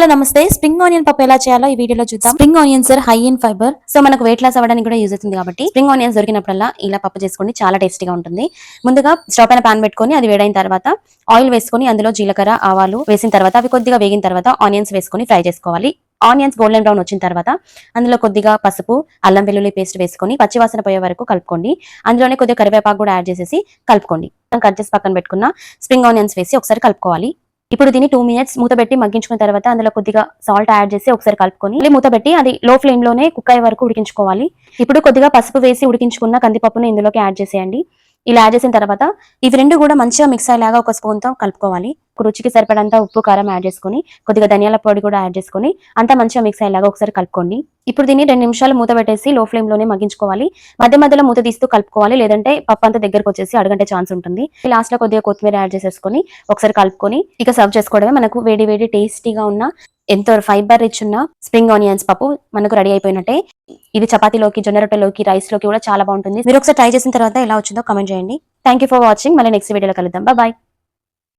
Hello నమస్తే. Spring onion పప్పు ఎలా చేయాలో ఈ వీడియోలో చూద్దాం. Spring onions sir high in fibre so మనకు వెయిట్ లాస్ అవ్వడానికి కూడా యూజ్ అవుతుంది కాబట్టి స్ప్రింగ్ ఆనియన్స్ దొరికినప్పుడల్లా ఇలా పప్పు చేసుకోండి. చాలా టేస్టీగా ఉంటుంది. ముందుగా స్టవ్ పైన పాన్ పెట్టుకొని అది వేడైన తర్వాత ఆయిల్ వేసుకొని అందులో జీలకర్ర ఆవాలు వేసిన తర్వాత అవి కొద్దిగా వేగిన తర్వాత ఆనియన్స్ వేసుకొని ఫ్రై చేసుకోవాలి. ఆనియన్స్ గోల్డెన్ బ్రౌన్ వచ్చిన తర్వాత అందులో కొద్దిగా పసుపు అల్లం వెల్లుల్లి పేస్ట్ వేసుకొని పచ్చివాసన పోయే వరకు కలుపుకోండి. అందులోనే కొద్దిగా కరివేపాకు కూడా యాడ్ చేసేసి కలుపుకోండి. కట్ చేసి పక్కన పెట్టుకున్న స్ప్రింగ్ ఆనియన్స్ వేసి ఒకసారి కలుపుకోవాలి. ఇప్పుడు దీన్ని టూ మినిట్స్ మూతబెట్టి మగ్గించుకున్న తర్వాత అందులో కొద్దిగా సాల్ట్ యాడ్ చేసి ఒకసారి కలుపుకొని మళ్ళీ మూతబెట్టి అది లో ఫ్లేమ్లోనే కుక్ అయ్యే వరకు ఉడికించుకోవాలి. ఇప్పుడు కొద్దిగా పసుపు వేసి ఉడికించుకున్న కందిపప్పును ఇందులోకి యాడ్ చేసేయండి. ఇలా యాడ్ చేసిన తర్వాత ఇవి రెండు కూడా మంచిగా మిక్స్ అయ్యేలాగా ఒక స్పూన్తో కలుపుకోవాలి. రుచికి సరిపడంత ఉప్పు కారం యాడ్ చేసుకొని కొద్దిగా ధనియాల పొడి కూడా యాడ్ చేసుకొని అంతా మంచిగా మిక్స్ అయ్యేలాగా ఒకసారి కలుపుకోండి. ఇప్పుడు దీన్ని రెండు నిమిషాలు మూత పెట్టేసి లో ఫ్లేమ్లోనే మగ్గించుకోవాలి. మధ్య మధ్యలో మూత తీస్తూ కలుపుకోవాలి. లేదంటే పప్పు అంతా దగ్గరకు వచ్చేసి అడగంటే ఛాన్స్ ఉంటుంది. లాస్ట్లో కొద్దిగా కొత్తిమీర యాడ్ చేసేసుకొని ఒకసారి కలుపుకొని ఇక సర్వ్ చేసుకోవడమే మనకు వేడి వేడి టేస్టీగా ఉన్న ఎంతో ఫైబర్ రిచ్ ఉన్న స్ప్రింగ్ ఆనియన్స్ పప్పు మనకు రెడీ అయిపోయినట్టే. ఇది చపాతీలోకి జొన్న రొట్టెలోకి రైస్లోకి కూడా చాలా బాగుంటుంది. మీరు ఒకసారి ట్రై చేసిన తర్వాత ఎలా వచ్చిందో కమెంట్ చేయండి. థ్యాంక్ యూ ఫర్ వాచింగ్ మళ్ళీ నెక్స్ట్ వీడియోలో కలుద్దాం. బాయ్